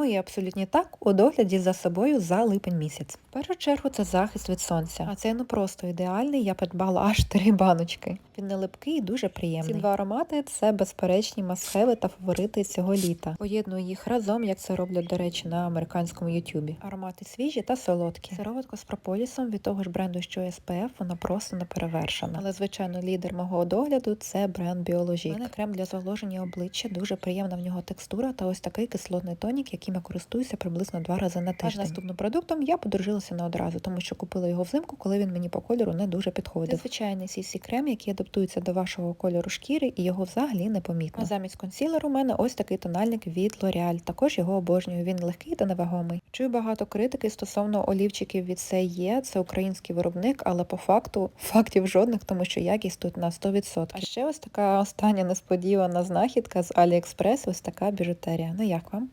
Мої абсолютні так у догляді за собою за липень місяць. В першу чергу це захист від сонця. А це ну просто ідеальний. Я придбала аж три баночки. Він не липкий і дуже приємний. Ці два аромати це безперечні масхеви та фаворити цього літа. Поєдную їх разом, як це роблять, до речі, на американському ютюбі. Аромати свіжі та солодкі. Сироватка з прополісом від того ж бренду, що SPF, вона просто не перевершена. Але звичайно, лідер мого догляду це бренд Біологік. У мене крем для зволоження обличчя. Дуже приємна в нього текстура та ось такий кислотний тонік, яким я користуюся приблизно два рази на тиждень. Аж наступним продуктом я подружилася не одразу, тому що купила його взимку, коли він мені по кольору не дуже підходив. Це звичайний cc крем, який адаптується до вашого кольору шкіри, і його взагалі не помітно. А замість консілеру у мене ось такий тональник від L'Oreal. Також його обожнюю. Він легкий та невагомий. Чую багато критики стосовно олівчиків від є. Це український виробник, але по факту фактів жодних, тому що якість тут на 100%. А ще ось така остання несподівана знахідка з AliExpress, ось така біжутерія. Ну як вам?